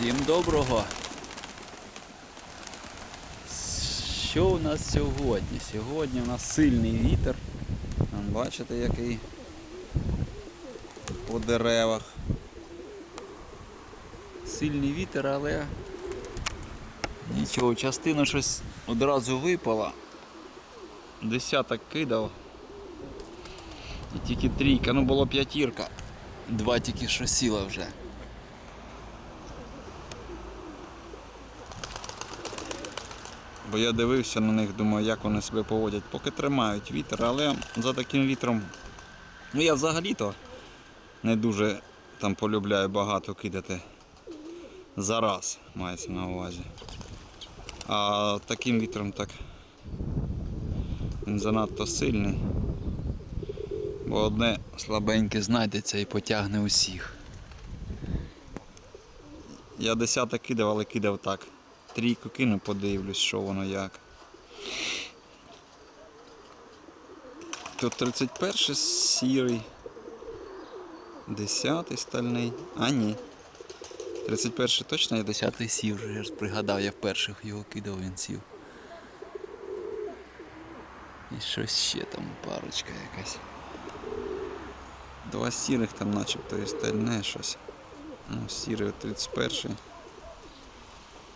Всім доброго. Що у нас сьогодні? Сьогодні у нас сильний вітер. Бачите, який по деревах. Сильний вітер, але нічого, частина щось одразу випала. Десяток кидав. І тільки трійка, ну було п'ятірка. Два тільки що сіла вже. Бо я дивився на них, думаю, як вони себе поводять, поки тримають вітер, але за таким вітром. Ну я взагалі-то не дуже там полюбляю багато кидати. Зараз мається на увазі. А таким вітром так він занадто сильний. Бо одне слабеньке знайдеться і потягне усіх. Я десяток кидав, але кидав так. Трійку кину, подивлюсь, що воно як. Тут 31 сірий. 10 стальний. А ні. 31 точно, я 10 сів я ж пригадав, я в перших його кидав, він сів. І щось ще там парочка якась. Два сірих там начебто і стальне щось. Ну, сірий 31.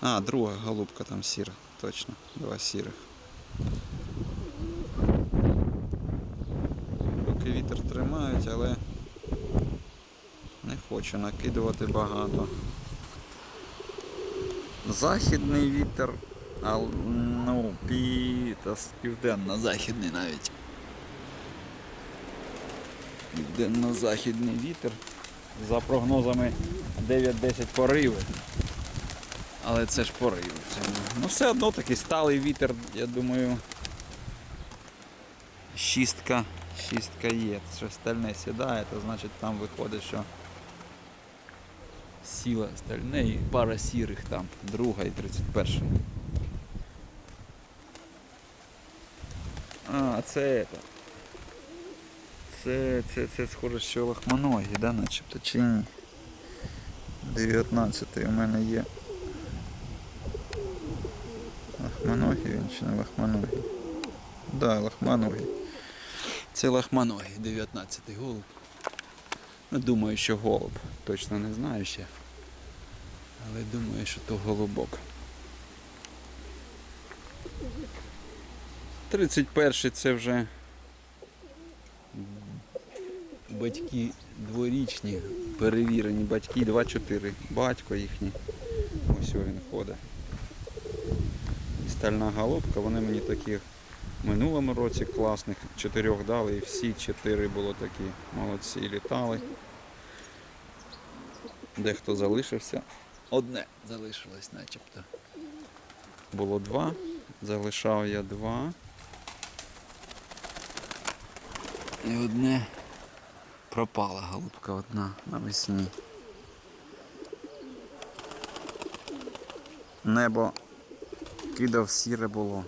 А, друга голубка там сіра, точно. Два сірих. Поки вітер тримають, але не хочу накидувати багато. Західний вітер, а ну, пі... південно-західний навіть. Південно-західний вітер. За прогнозами 9-10 пориви. Але це ж пориви. Це... не- Ну все одно такий сталий вітер, я думаю. Шістка, шістка є. Що стальне сідає, то значить там виходить, що сіла стальне і пара сірих там, друга і 31. А, це это. Це, це, це схоже, що лохманогі, да, начебто, чи ні? 19 у мене є. Лохманогий він чи не лохманогий? Да, лохманогий. Це лохманогий, 19 голуб. Ну, думаю, що голуб. Точно не знаю ще. Але думаю, що то голубок. 31-й це вже батьки дворічні, перевірені батьки 2-4. Батько їхній. Ось він ходить. Стальна голубка, вони мені такі в минулому році класних чотирьох дали і всі чотири було такі молодці літали. Дехто залишився. Одне залишилось начебто. Було два, залишав я два. І одне пропала голубка одна навесні. Небо кидав сіре було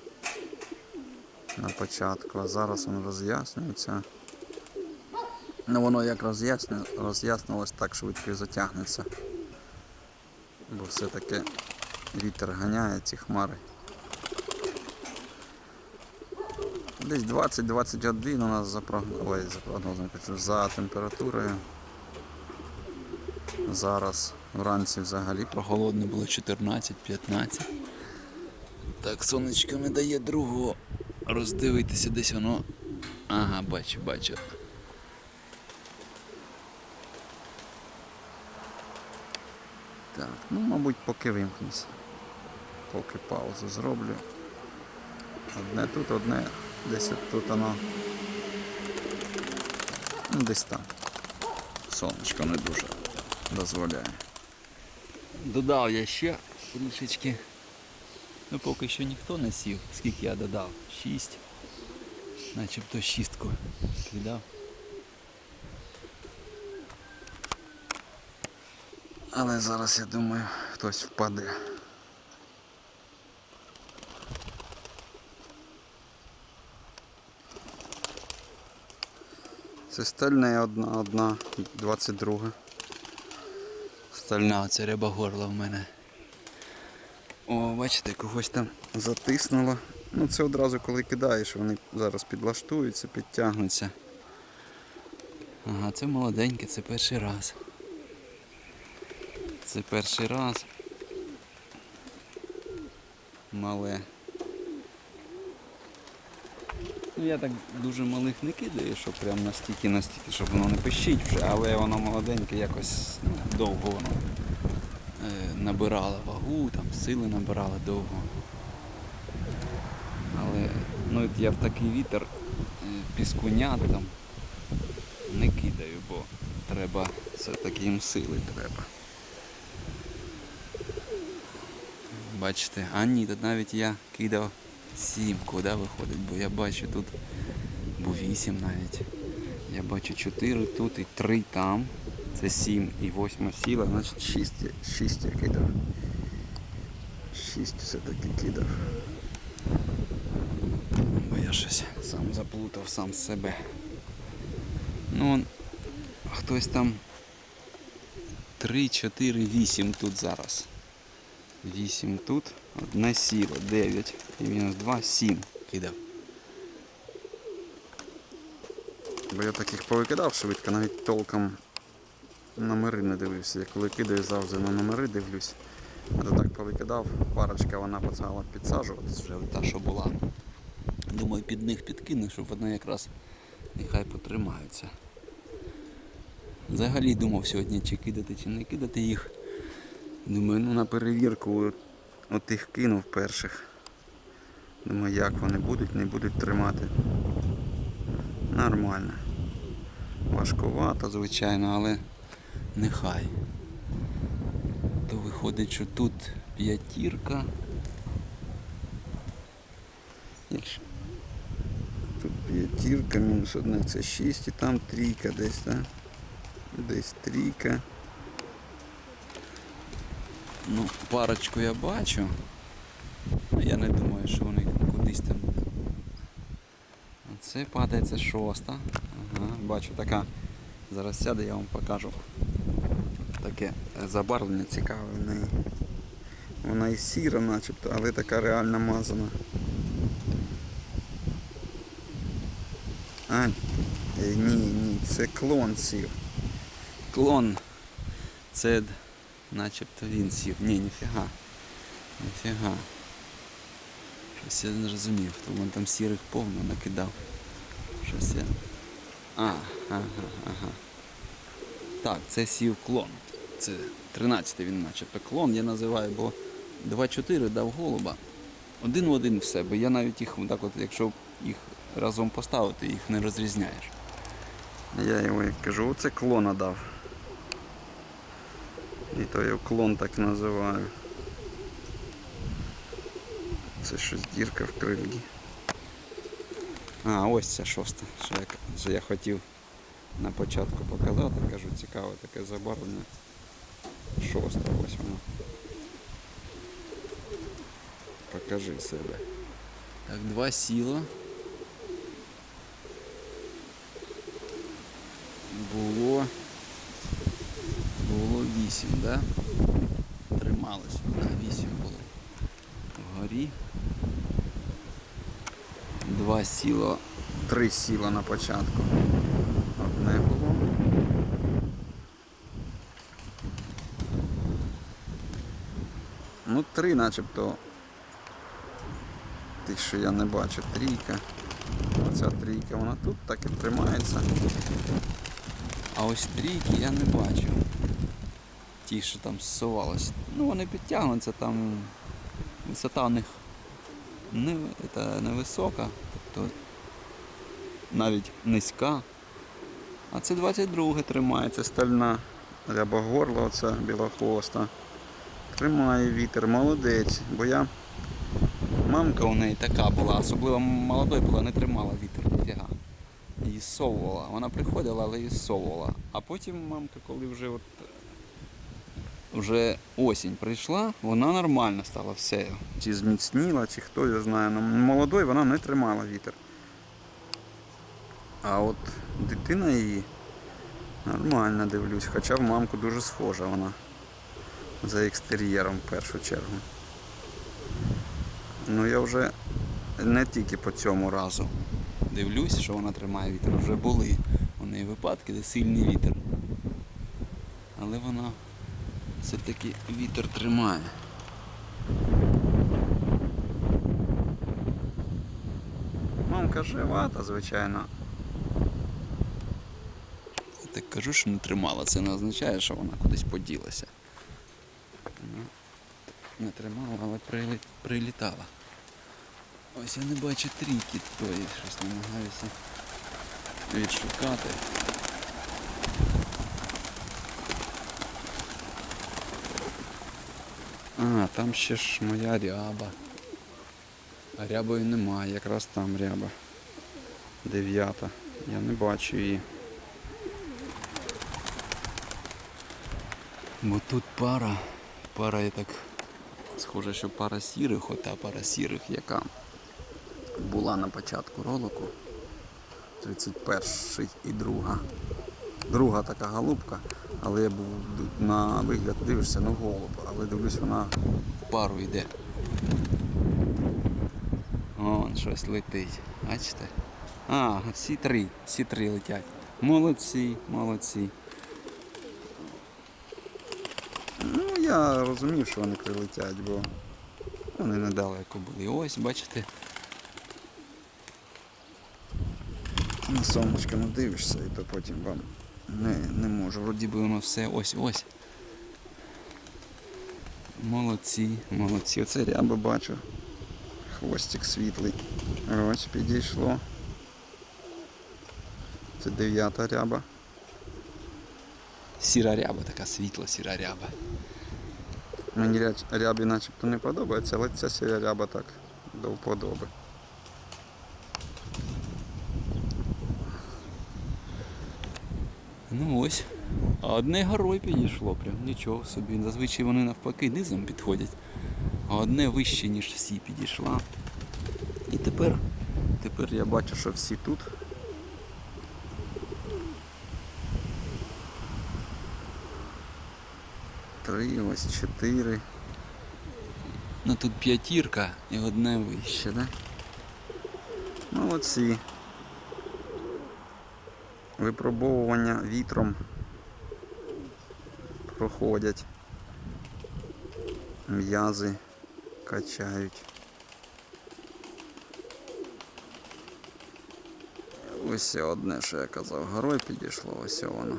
на початку, а зараз воно роз'яснюється. Ну воно як роз'яснилось, так швидко і затягнеться. Бо все-таки вітер ганяє ці хмари. Десь 20-21 у нас за прогнозом, за температурою. Зараз вранці взагалі прохолодно було 14-15. Так, сонечко не дає другого роздивитися десь воно. Ага, бачу, бачу. Так, ну мабуть поки вимкнуся. Поки паузу зроблю. Одне тут, одне десь тут воно. Ну, десь там. Сонечко не дуже дозволяє. Додав я ще трішечки. Ну поки що ніхто не сів, скільки я додав? Шість. Начебто шістку кидав. Але зараз я думаю хтось впаде. Це стальне одна, одна, 22. Стальна оця ряба горла в мене. О, бачите, когось там затиснуло. Ну це одразу коли кидаєш, вони зараз підлаштуються, підтягнуться. Ага, це молоденьке, це перший раз. Це перший раз. Мале. Ну я так дуже малих не кидаю, щоб прям настільки, настільки, щоб воно не пищить вже, але воно молоденьке якось ну, довго воно е, набирало вагу, там сили набирало довго. Але ну, я в такий вітер е, піскунят там не кидаю, бо треба все-таки їм сили треба. Бачите, а ні, тут навіть я кидав сімку, да, виходить, бо я бачу тут був вісім навіть. Я бачу чотири тут і три там. Це сім і восьма сіла, значить шість, я- шість я кидав. Шість все-таки кидав. Бо я щось сам заплутав сам себе. Ну, он, хтось там 3, 4, 8 тут зараз. 8 тут, одне сіло, 9 і мінус 2, 7 кидав. Бо я таких повикидав швидко, навіть толком номери не дивився. Я коли кидаю завжди на номери дивлюсь. А так повикидав, парочка вона почала підсаджуватись вже та, що була. Думаю, під них підкину, щоб вони якраз нехай потримаються. Взагалі думав сьогодні, чи кидати, чи не кидати їх. Думаю, ну на перевірку от, от кинув перших. Думаю, як вони будуть, не будуть тримати. Нормально. Важкувато, звичайно, але нехай. То виходить, що тут п'ятірка. Тут п'ятірка, мінус одна це 6 і там трійка десь, так? Десь трійка. Ну, парочку я бачу. Я не думаю, що вони кудись там. А Це падає, це шоста. Ага, бачу така. Зараз сяде, я вам покажу. Таке забарвлення цікаве в неї. Вона і сіра начебто, але така реально мазана. А, е, ні, ні, це клон сів. Клон. Це начебто він сів. Ні, ніфіга. Ніфіга. Щось я не розумів, то він там сірих повно накидав. Щось я. А, ага, ага. Так, це сів клон. Це 13 він начебто клон, я називаю, бо 2-4 дав голуба. Один в один все, бо я навіть їх так от, якщо їх разом поставити, їх не розрізняєш. Я як кажу, оце клона дав. І то я клон так називаю. Це щось дірка в крилі. А, ось ця шоста, що я, що я хотів на початку показати, кажу, цікаве таке забарвлення. Шоста, ось вона. Покажи себе. Так, два сіла. Було. Було вісім, да? Трималось. Вісім було. Вгорі. Два сіла. Три сіла на початку. Одне було. Ну, три начебто. Тих, що я не бачу, трійка. Оця трійка, вона тут так і тримається. А ось трійки я не бачу. Ті, що там зсувалось. Ну вони підтягнуться, там висота у них не, невисока, тобто навіть низька. А це 22 тримається стальна. Рябогорла оця білохвоста. Тримає вітер, молодець, бо я. Мамка у неї така була, особливо молодою була, не тримала вітер ніфіга. Її совувала. Вона приходила, але її совувала. А потім мамка, коли вже от вже осінь прийшла, вона нормально стала все. Чи зміцніла, чи хто я знає. Ну, молодою вона не тримала вітер. А от дитина її нормально дивлюсь, хоча в мамку дуже схожа вона. За екстер'єром в першу чергу. Ну я вже не тільки по цьому разу. Дивлюсь, що вона тримає вітер. Вже були у неї випадки, де сильний вітер. Але вона все-таки вітер тримає. Мамка живата, звичайно. Я так кажу, що не тримала. Це не означає, що вона кудись поділася. Не тримала, але прилі- прилітала. Ось я не бачу трійки тої, щось намагаюся відшукати. А, там ще ж моя ряба. А рябої немає, якраз там ряба. Дев'ята. Я не бачу її. Бо тут пара. Пара я так. Схоже, що пара сірих, ота пара сірих, яка була на початку ролику. 31 і друга. Друга така голубка, але я був на вигляд дивишся, ну голуб, але дивлюсь, вона пару йде. Вон щось летить. Бачите? А, всі три, всі три летять. Молодці, молодці. Ну, я розумів, що вони прилетять, бо вони недалеко були. Ось, бачите. На сонечко не дивишся і то потім вам не, не можу. Вроді би воно все ось ось. Молодці, молодці. Оце ряба бачу. Хвостик світлий. Ось підійшло. Це дев'ята ряба. Сіра ряба, така світла сіра ряба. Мені ря- рябі начебто не подобається, але ця сіра ряба так до вподоби. Ну ось. А одне горой підійшло, прям нічого собі. Зазвичай вони навпаки низом підходять. А одне вище, ніж всі підійшла. І тепер, тепер я бачу, що всі тут. Три, ось чотири. Ну тут п'ятірка і одне вище, да? Молодці. Випробовування вітром проходять. М'язи качають. Ось одне, що я казав, горой підійшло, ось воно.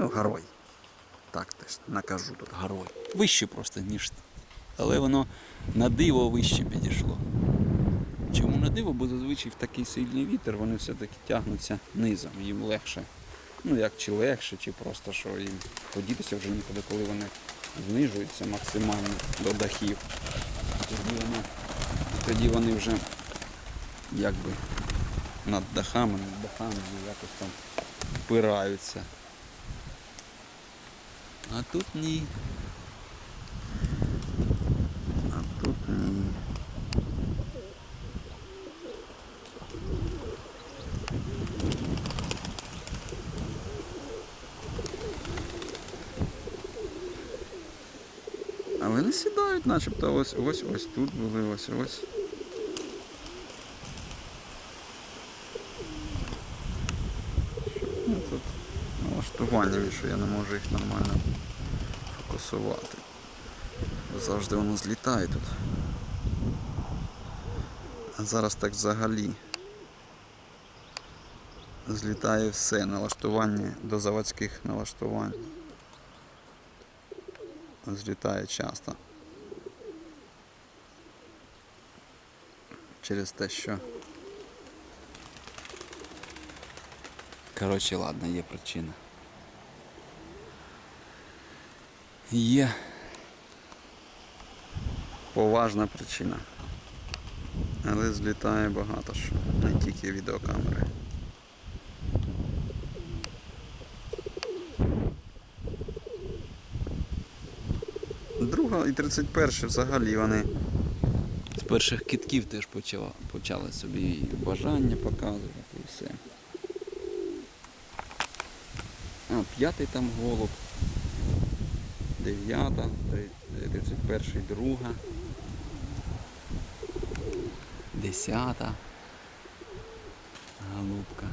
Ну, горой. Так теж накажу тут горой. Вище просто, ніж. Але воно на диво вище підійшло. Чому на диво? Бо зазвичай в такий сильний вітер вони все-таки тягнуться низом, їм легше. Ну як чи легше, чи просто що їм подітися вже нікуди, коли вони знижуються максимально до дахів. Тоді вони, тоді вони вже якби над дахами, над дахами якось там впираються. А тут ні. А тут ні. Але не сідають, начебто ось ось ось тут були, ось ось. Ну, тут налаштування, що я не можу їх нормально фокусувати. Завжди воно злітає тут. А зараз так взагалі. Злітає все, налаштування до заводських налаштувань. Злітає часто. Через те, що. Коротше, ладно, є причина. Є поважна причина. Але злітає багато що, не тільки відеокамери. Друга і 31 взагалі вони з перших китків теж почала, почали собі бажання показувати і все. А, п'ятий там голуб. 39, 31, друга. 10. Голубка.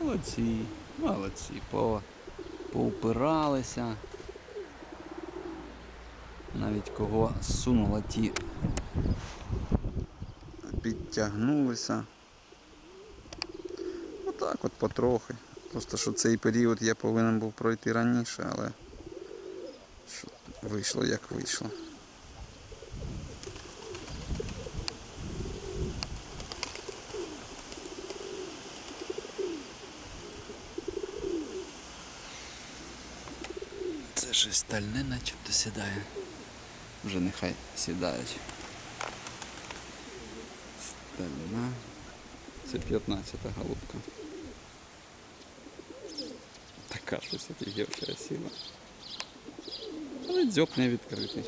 Молодці, молодці. По, поупиралися. Навіть кого сунула ті. Підтягнулися. Отак от потрохи. Просто що цей період я повинен був пройти раніше, але вийшло як вийшло. Це щось стальне начебто сідає. Вже нехай сідають. Стальна. Це 15 голубка. Така щось офігівша сіла. Але дзьоб не відкритий.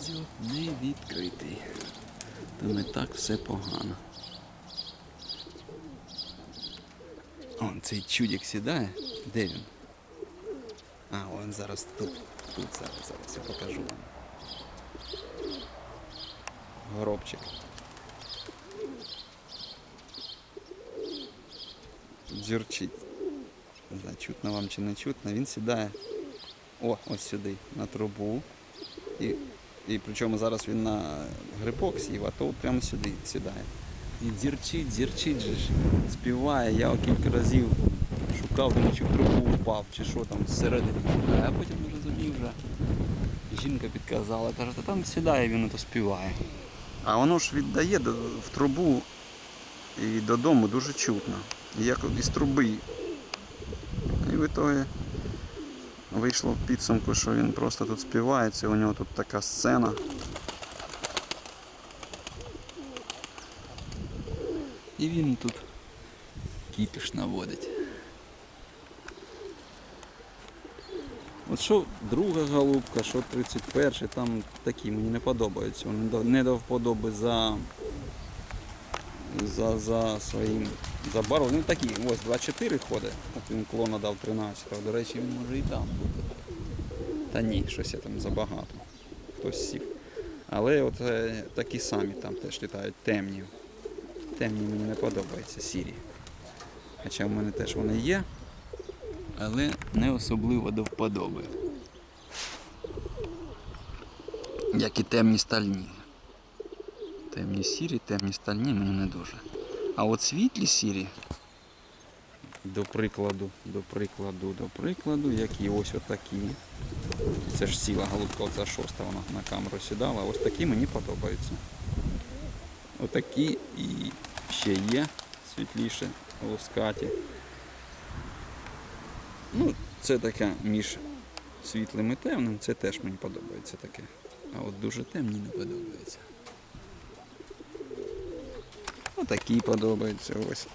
Дзьоб не відкритий. То не так все погано. О, цей чудик сідає. Де він? А, він зараз тут. Тут зараз, зараз я покажу вам. Горобчик. Дзюрчить. Не знаю, чутно вам чи не чутно. Він сідає. О, ось сюди, на трубу. І, і причому зараз він на грибок сів, а то прямо сюди сідає. І дзірчить, дзірчить же ж. Співає. Я кілька разів шукав, думаю, чи в трубу впав, чи що там зсередини. А потім зрозумів вже. Жінка підказала, каже, та там сідає, він то співає. А воно ж віддає в трубу і додому дуже чутно. Як із труби. В ітогі вийшло в підсумку, що він просто тут співається, у нього тут така сцена. І він тут кіпіш наводить. От що друга голубка, що 31, там такі мені не подобаються. Вони не до вподоби за, за, за своїм забарвленням. Ну такі, ось 2-4 ходить. От він клона дав 13, до речі, він може і там бути. Та ні, щось я там забагато. Хтось сів. Але от е, такі самі там теж літають темні. Темні мені не подобаються, сірі. Хоча в мене теж вони є, але не особливо до вподоби. Як і темні стальні. Темні сірі, темні стальні мені не дуже. А от світлі сірі, до прикладу, до прикладу, до прикладу, які ось отакі. Це ж сіла голубка, оця шоста, вона на камеру сідала. Ось такі мені подобаються. Отакі і ще є світліше, лускаті. Ну, це таке між світлим і темним, це теж мені подобається таке. А от дуже темні не подобається. Отакі подобаються ось.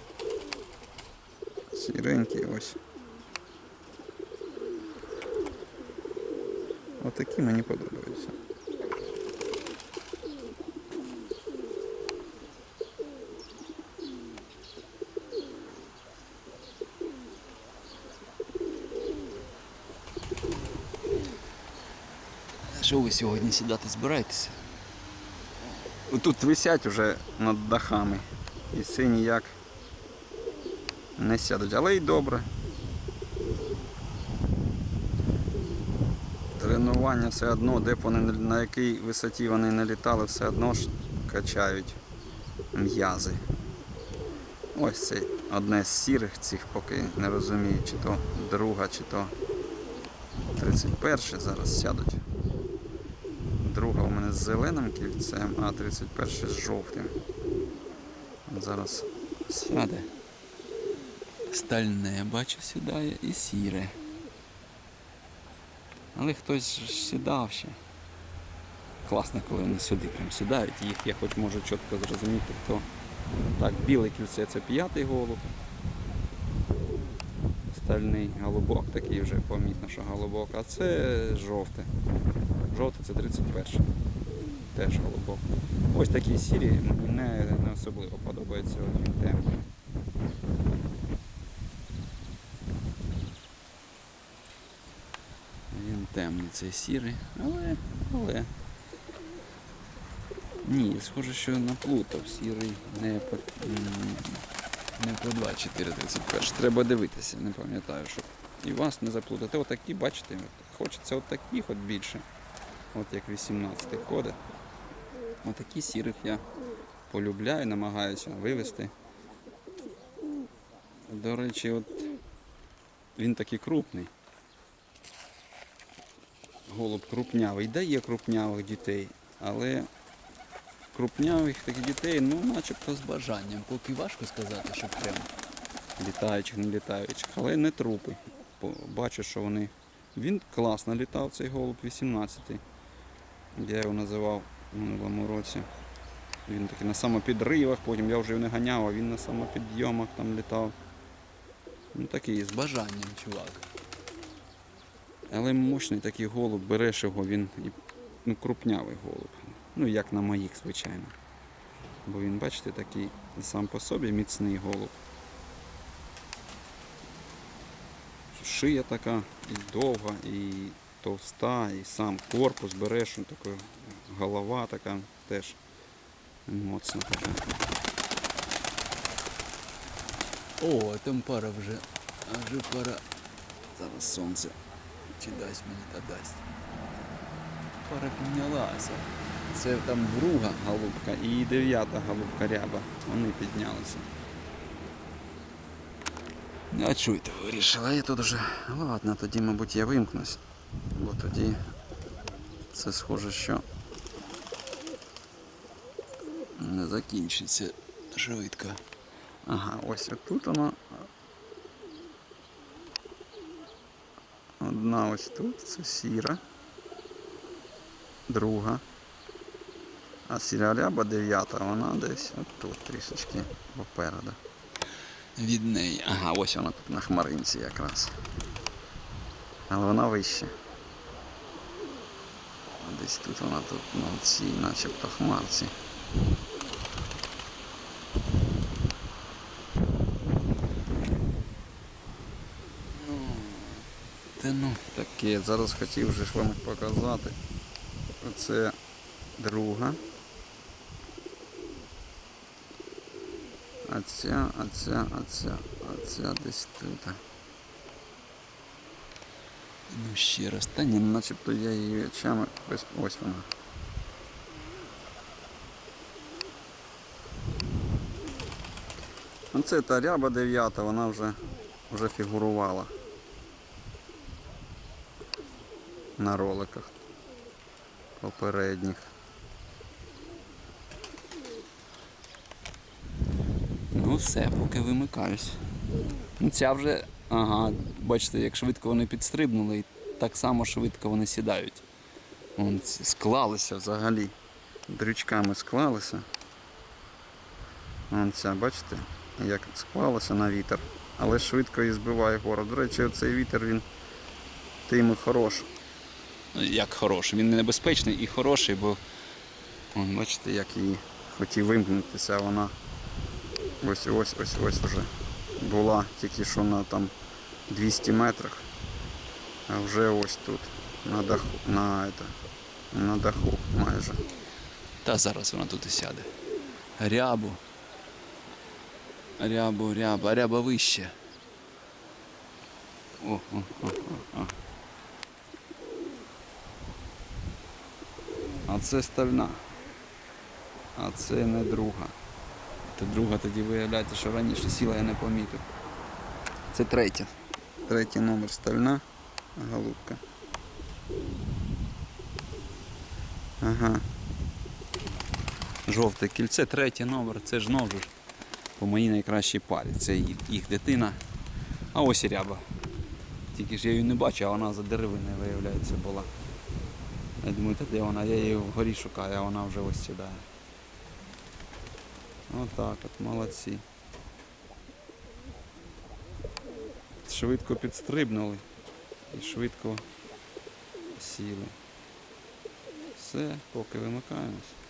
Сіренькі ось. Отакі мені подобаються. Що ви сьогодні сідати збираєтеся? Тут висять уже над дахами. І це ніяк не сядуть. Але й добре. Тренування все одно, де вони на якій висоті вони не літали, все одно ж качають м'язи. Ось це одне з сірих цих, поки не розумію, чи то друга, чи то 31 зараз сядуть. Друга у мене з зеленим кільцем, а 31 з жовтим. Зараз сяде. Стальне, бачу, сідає і сіре. Але хтось сідав ще. Класно, коли вони сюди прям сідають. Їх я хоч можу чітко зрозуміти, хто. Так, біле кільце це п'ятий голуб. Стальний голубок, такий вже помітно, що голубок, а це жовте. Жовте це 31 теж голубок. Ось такі сірі не, не особливо подобаються одні темні. Він темний цей сірий, але, але ні, схоже, що наплутав сірий не не по 2,431. Треба дивитися, не пам'ятаю, щоб і вас не заплутати. Отакі, бачите, хочеться отакі, от більше. От як 18 ходить. Отакі сірих я полюбляю, намагаюся вивести. До речі, от він такий крупний. Голуб крупнявий. Дає крупнявих дітей, але крупнявих таких дітей, ну, начебто з бажанням. Поки важко сказати, що прям літаючих, не літаючих, але не трупи. Бачу, що вони. Він класно літав, цей голуб 18-й. Я його називав минулому році. Він такий на самопідривах, потім я вже його не ганяв, а він на самопідйомах там літав. Ну такий з бажанням, чувак. Але мощний такий голуб, береш його, він ну, крупнявий голуб. Ну, як на моїх, звичайно. Бо він, бачите, такий сам по собі міцний голуб. Шия така і довга, і товста, і сам корпус береш, він такий, голова така теж моцна така. О, там пара вже. А вже пара. Зараз сонце. Чи дасть мені та дасть. Пара піднялася. Це там друга голубка і дев'ята голубка ряба. Вони піднялися. А чуйте, вирішила, я тут вже. Ладно, тоді, мабуть, я вимкнусь. Бо тоді це схоже, що не закінчиться швидко. Ага, ось отут воно. Одна ось тут, це сіра. Друга. А сіра ряба дев'ята, вона десь отут трішечки попереду. Від неї. Ага, ось вона тут на хмаринці якраз. Але вона вище. Десь тут вона тут на цій начебто хмарці. Та ну зараз хотів вже ж вам показати. Оце друга. А ця, а ця, а ця, а ця десь тут. Ну ще раз. Та ні, начебто я її очами. Ось, ось вона. Оце та ряба дев'ята, вона вже, вже фігурувала. На роликах попередніх. Ну все, поки вимикаюсь. Ця вже, ага, бачите, як швидко вони підстрибнули, і так само швидко вони сідають. Вон склалися взагалі. Дрючками склалися. Вон ця, бачите, як склалася на вітер. Але швидко і збиває гору. До речі, цей вітер він тим і хороший. Як хороший. Він не небезпечний і хороший, бо вон, бачите, як її хотів вимкнутися, вона ось ось ось ось вже була тільки що на там 200 метрах, а вже ось тут, на даху, на, это, на даху майже. Та зараз вона тут і сяде. Рябу. Рябу, ряба, ряба вище. О, о, о, о, о. А це стальна. А це не друга. Та друга тоді виявляється, що раніше сіла, я не помітив. Це третя. Третій номер стальна голубка. Ага. Жовте кільце, третій номер, це ж знову по моїй найкращій парі. Це їх дитина. А ось і ряба. Тільки ж я її не бачу, а вона за деревиною, виявляється, була. Я думаю, та де вона? Я її вгорі шукаю, а вона вже ось сідає. Отак от, молодці. Швидко підстрибнули і швидко сіли. Все, поки вимикаємось.